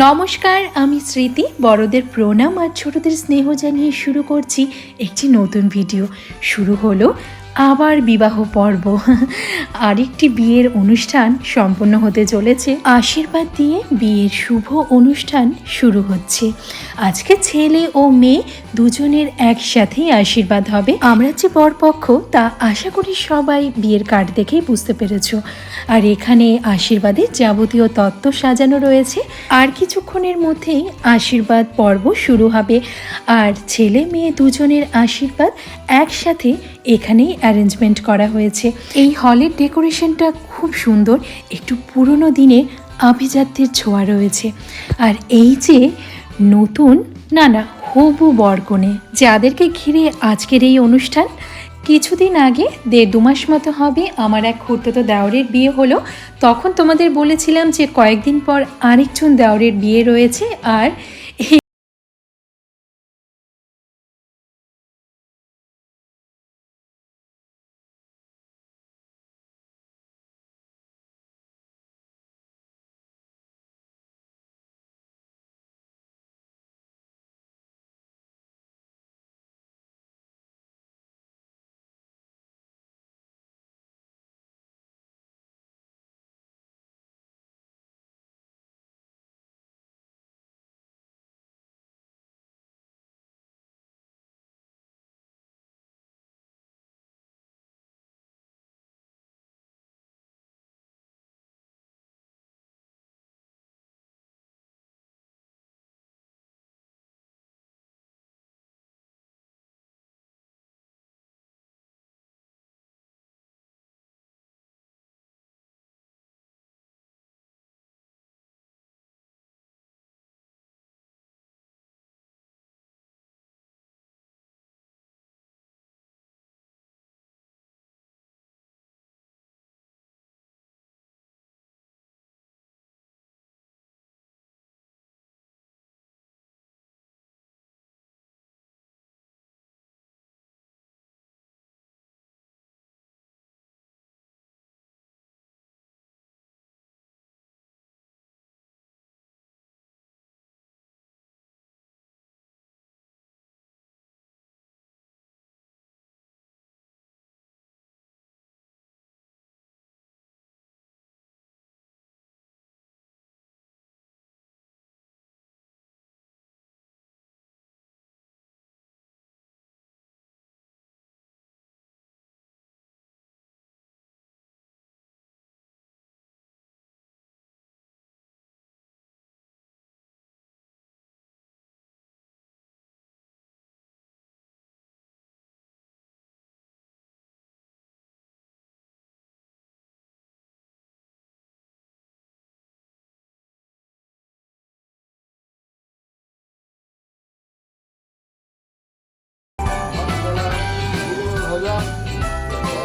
নমস্কার, আমি স্মৃতি। বড়দের প্রণাম আর ছোটদের স্নেহ জানিয়ে শুরু করছি একটি নতুন ভিডিও শুরু হলো আবার বিবাহ পর্ব। আরেকটি বিয়ের অনুষ্ঠান সম্পন্ন হতে চলেছে। আশীর্বাদ দিয়ে বিয়ের শুভ অনুষ্ঠান শুরু হচ্ছে। আজকে ছেলে ও মেয়ে দুজনের একসাথেই আশীর্বাদ হবে। আমরা যে বরপক্ষ, তা আশা করি সবাই বিয়ের কার্ড দেখেই বুঝতে পেরেছ। আর এখানে আশীর্বাদের যাবতীয় তত্ত্ব সাজানো রয়েছে। আর কিছুক্ষণের মধ্যেই আশীর্বাদ পর্ব শুরু হবে। আর ছেলে মেয়ে দুজনের আশীর্বাদ একসাথে এখানেই অ্যারেঞ্জমেন্ট করা হয়েছে। এই হলের ডেকোরেশনটা খুব সুন্দর, একটু পুরনো দিনের আভিজাত্যের ছোঁয়া রয়েছে। আর এই যে নতুন, না না, হবু বরকনে যাদেরকে ঘিরে আজকের এই অনুষ্ঠান, কিছুদিন আগে দেড় দু মাস মতো হবে, আমার এক খুঁড়তো দেওরের বিয়ে হলো। তখন তোমাদের বলেছিলাম যে কয়েকদিন পর আরেকজন দেওরের বিয়ে রয়েছে, আর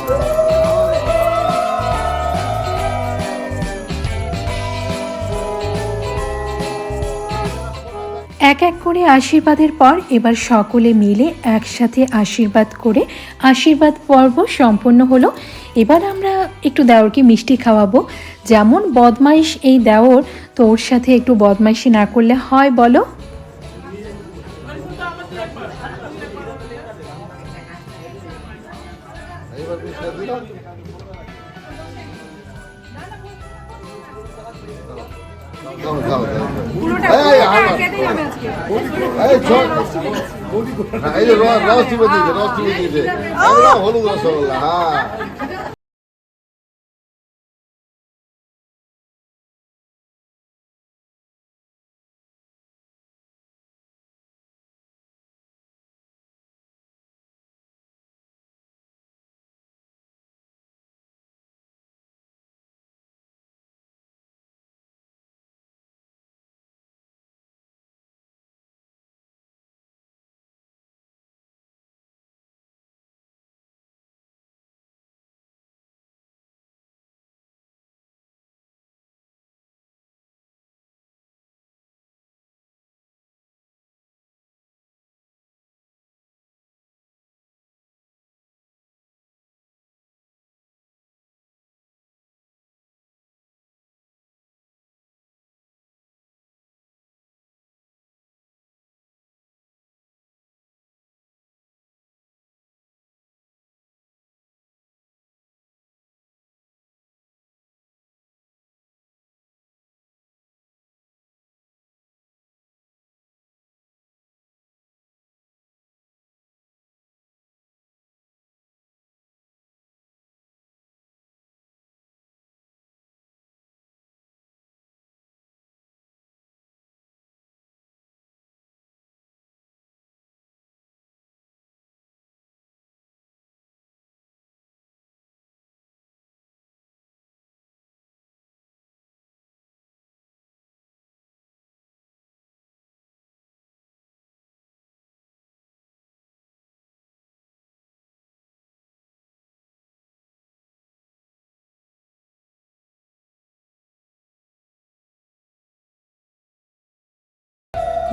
এক এক করে আশীর্বাদের পর এবার সকলে মিলে একসাথে আশীর্বাদ করে আশীর্বাদ পর্ব সম্পন্ন হলো। এবার আমরা একটু দেওরকে মিষ্টি খাওয়াবো। যেমন বদমাইশ এই দেওর তো ওর সাথে একটু বদমাইশি না করলে হয় বলো? রস চিপে দিয়েছে রস চিপে দিয়েছে হলুদ রসগোল্লা হ্যাঁ।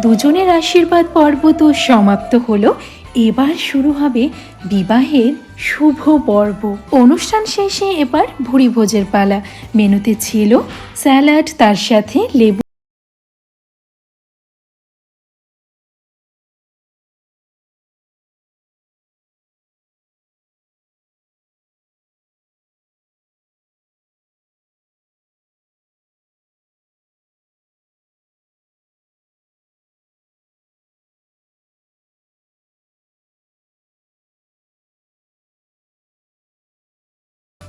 দুজনের আশীর্বাদ পর্ব তো সমাপ্ত হলো। এবার শুরু হবে বিবাহের শুভ পর্ব। অনুষ্ঠান শেষে এবার ভুড়ি ভোজের পালা। মেনুতে ছিল স্যালাড, তার সাথে লেবু